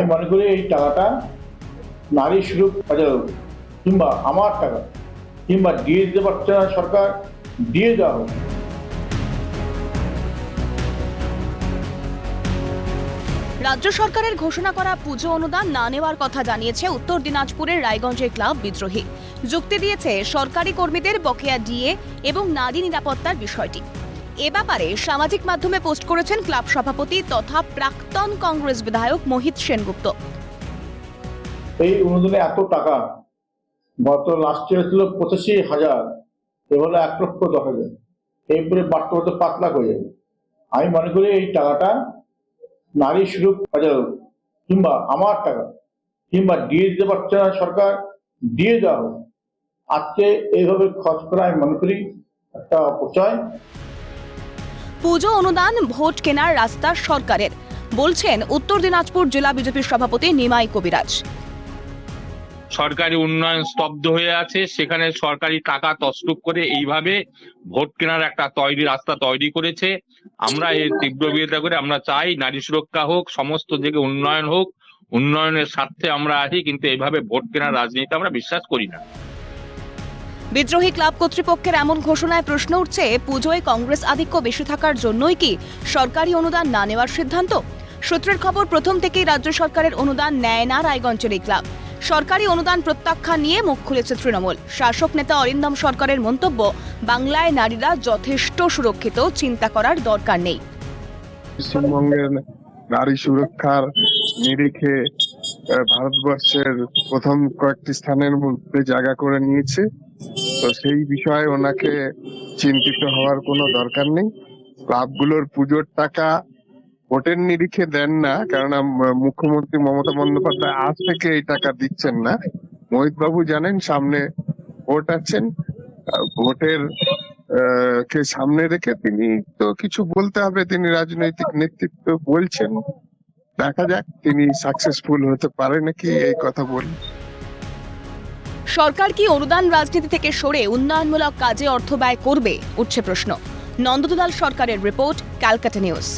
আমি মনে করি এই টাকাটা নারী বাজার কিংবা আমার টাকা, কিংবা দিয়ে দিতে পারছে না সরকার, দিয়ে দেওয়া হোক। রাজ্য সরকারের ঘোষণা করা পুজো অনুদান না নেওয়ার কথা জানিয়েছে উত্তর দিনাজপুরের রায়গঞ্জের ক্লাব বিদ্রোহী। যুক্তি দিয়েছে সরকারি কর্মীদের বকেয়া ডিএ এবং নারী নিরাপত্তার বিষয়টি। এ ব্যাপারে সামাজিক মাধ্যমে পোস্ট করেছেন ক্লাব সভাপতি তথা প্রাক্তন কংগ্রেস বিধায়ক মোহিত সেনগুপ্ত। এই অনুদানে এত টাকা, গত লাস্ট ইয়ার ছিল পঁচাশি হাজার, এবারে এক লক্ষ দশ হাজার। এরপরে বাড়তে বাড়তে পাঁচ লাখ হয়ে যাবে। আমি মনে করি এই টাকাটা নারী সুরূপ বাজার কিংবা আমার টাকা, কিংবা দিয়ে দিতে পারছে না সরকার, দিয়ে দেওয়া হোক। আজকে এইভাবে খরচ করা আমি মনে করি একটা অপচয়। পুজো অনুদান ভোট কেনার রাস্তা সরকারের, বলছেন উত্তর দিনাজপুর জেলা বিজেপির সভাপতি নিমাই কবিরাজ। সরকারি উন্নয়ন স্তব্ধ হয়ে আছে, সেখানে সরকারি টাকা তসরুপ করে এইভাবে ভোট কেনার একটা তৈরি রাস্তা তৈরি করেছে। আমরা এর তীব্র বিরোধিতা করে আমরা চাই নারী সুরক্ষা হোক, সমস্ত দিকে উন্নয়ন হোক, উন্নয়নের স্বার্থে আমরা আছি, কিন্তু এইভাবে ভোট কেনার রাজনীতি আমরা বিশ্বাস করি না। বিদ্রোহী ক্লাব কর্তৃপক্ষের এমন ঘোষণায় প্রশ্ন উঠছে, পুজোয় কংগ্রেস আধিক্য বেশি থাকার জন্যই কি সরকারি অনুদান না নেওয়ার সিদ্ধান্ত? সূত্রের খবর, প্রথম থেকেই রাজ্য সরকারের অনুদান নেয় না রায়গঞ্জের এই ক্লাব। সরকারি অনুদান প্রত্যাখ্যান নিয়ে মুখ খুলেছে তৃণমূল। শাসক নেতা অরিন্দম সরকারের মন্তব্য, বাংলায় নারীরা যথেষ্ট সুরক্ষিত, চিন্তা করার দরকার নেই। পশ্চিমবঙ্গের নারী সুরক্ষার নিরিখে ভারতবর্ষের প্রথম কয়েকটি স্থানের মধ্যে জায়গা করে নিয়েছে। তো সেই বিষয়ে ওনাকে চিন্তিত হওয়ার কোনো দরকার নেই। ক্লাবগুলোর পুজোর টাকা ভোটের নিরিখে দেন না কারণ মুখ্যমন্ত্রী মমতা বন্দ্যোপাধ্যায় আজ থেকে এই টাকা দিচ্ছেন না। মোহিত বাবু জানেন, সামনে ভোট আছেন। ভোটের কে সামনে রেখে তিনি তো কিছু বলতে হবে, তিনি রাজনৈতিক নেতৃত্ব বলছেন। দেখা যাক তিনি সাকসেসফুল হতে পারে নাকি এই কথা বলি। সরকার কি অনুদান রাজনীতি থেকে সরে উন্নয়নমূলক কাজে অর্থ ব্যয় করবে? উঠছে প্রশ্ন। নন্দদলাল সরকারের রিপোর্ট, ক্যালকাটা নিউজ।